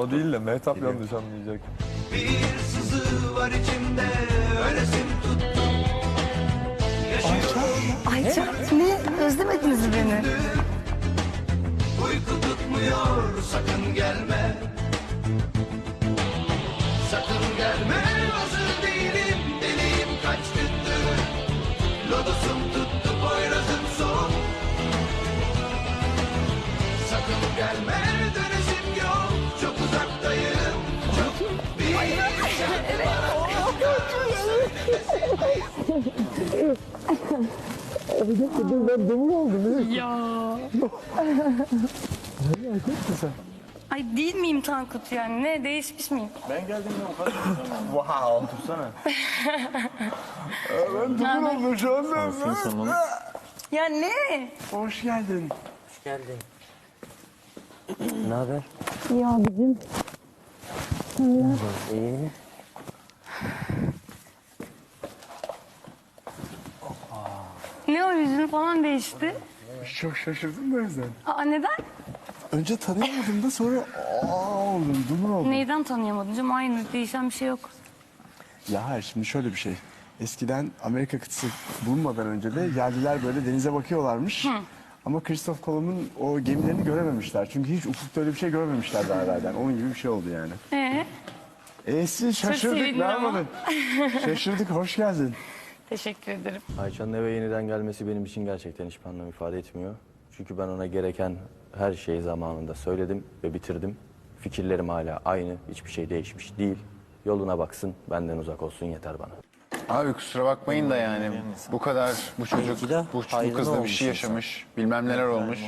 O değil de Mehtap yanlış anlayacak. Bir sızı var içimde ölesim tuttu Ayça ne? Özlemediniz mi beni? Uyku tutmuyor sakın gelme Ay değil miyim Tankut yani? Ne değişmiş miyim? Ben geldiğimde o kadar Wow. Tutsana. Ben dumur oldum şu anda. Ya ne? Hoş geldin. geldin. ne haber? Ya abicim. İyi. Ne o yüzün falan değişti? Çok şaşırdım o yüzden. Aa neden? Önce tanıyamadım da sonra aa oldum, dumur oldum. Neyden tanıyamadın canım? Aynı değişen bir şey yok. Ya hayır şimdi şöyle bir şey. Eskiden Amerika kıtası bulunmadan önce de yerliler böyle denize bakıyorlarmış. Ama Christoph Kolomb'un o gemilerini görememişler. Çünkü hiç ufukta öyle bir şey görmemişler daha evvelden. Onun gibi bir şey oldu yani. Ee, E'si şaşırdık sevindin ne ama. yapalım? şaşırdık hoş geldin. Teşekkür ederim. Ayça'nın eve yeniden gelmesi benim için gerçekten hiçbir anlam ifade etmiyor. Çünkü ben ona gereken her şeyi zamanında söyledim ve bitirdim. Fikirlerim hala aynı, hiçbir şey değişmiş değil. Yoluna baksın, benden uzak olsun yeter bana. Abi kusura bakmayın da yani bu kadar bu çocuk de bu, bu kız da bir şey yaşamış bilmem neler olmuş.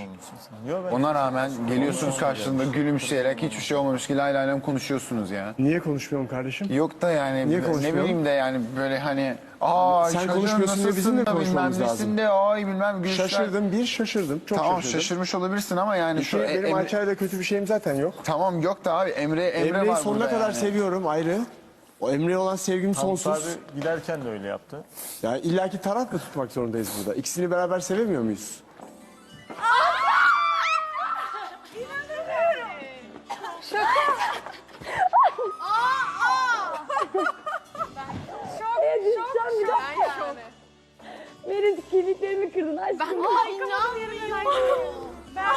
Ona rağmen geliyorsunuz karşılığında gülümseyerek hiçbir şey olmamış gibi lay lay lay konuşuyorsunuz ya. Niye konuşmuyorum kardeşim? Yok da yani Niye ne konuşmuyorum? bileyim de yani böyle hani aa Sen çocuğun konuşmuyorsun diye bizim de nasılsın da konuşmamız bilmem lazım. nesinde, ay bilmem gülüşler. Şaşırdım bir şaşırdım. Çok Tamam şaşırdım. şaşırmış olabilirsin ama yani şu şey, e- benim Emre- Ayça'yla kötü bir şeyim zaten yok. Tamam yok da abi Emre Emre Emre'yi var sonuna burada kadar yani. seviyorum ayrı. O Emre'ye olan sevgim Hamza sonsuz. abi giderken de öyle yaptı. Yani illaki taraf mı tutmak zorundayız burada? İkisini beraber sevemiyor muyuz? Merit kemiklerimi kırdın aşkım. Ay inanmıyorum. Ben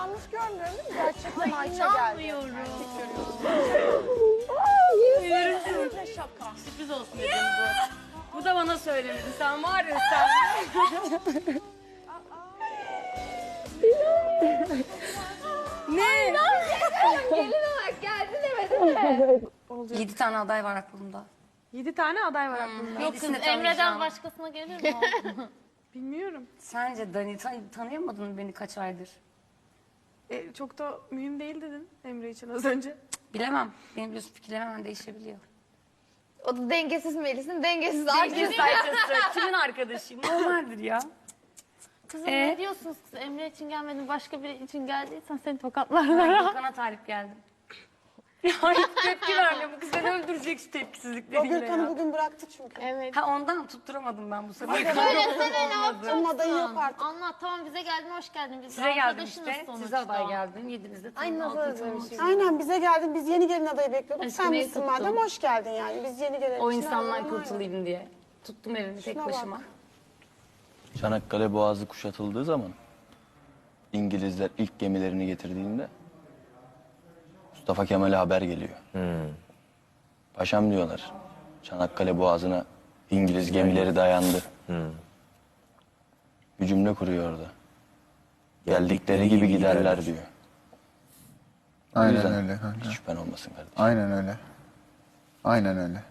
yanlış görmüyorum değil mi? Gerçekten Ayça geldi. İnanmıyorum. Sürpriz olsun dedim bu. Bu da bana söylemedi. Sen var ya sen. ne? Gelin olarak geldi demedim mi? Yedi tane aday var aklımda. Yedi tane aday var aklımda. Yok kız Yedisini Emre'den başkasına gelir mi? Bilmiyorum. Sence Dani tan- tanıyamadın mı beni kaç aydır? E, çok da mühim değil dedin Emre için az önce. Bilemem. Benim biliyorsun fikirlerim hemen değişebiliyor. O da dengesiz Melis'in dengesiz Dengesiz arkadaşı. Ayça'sı. Kimin arkadaşıyım? Normaldir ya. Kızım Ee? ne diyorsunuz kız? Emre için gelmedin başka biri için geldiysen seni tokatlarlar. Gökhan'a talip geldim. Ya hiç tepki vermiyor. Bu kız beni öldürecek şu tepkisizlikleriyle ya. bugün bıraktı çünkü. evet. Ha ondan tutturamadım ben bu sefer. Söylesene ne yapacaksın? adayı yok artık. Anlat tamam bize geldin hoş geldin. Biz Size geldim arkadaşınız işte. sonuçta. Size aday geldim. Yediniz de Ay nasıl altı özlemişim. Aynen bize geldin. Biz yeni gelin adayı bekliyorduk. Aşkım, Sen neyi misin tuttun? madem hoş geldin yani. Biz yeni gelen O için insandan ayrılalım, kurtulayım diye. Tuttum evimi tek Şuna bak. başıma. Çanakkale Boğazı kuşatıldığı zaman İngilizler ilk gemilerini getirdiğinde Mustafa Kemal'e haber geliyor. Paşam diyorlar. Çanakkale Boğazı'na İngiliz gemileri dayandı. Bir cümle kuruyor orada. Geldikleri gibi giderler diyor. Aynen öyle kanka. Hiç şüphen olmasın kardeşim. Aynen öyle. Aynen öyle.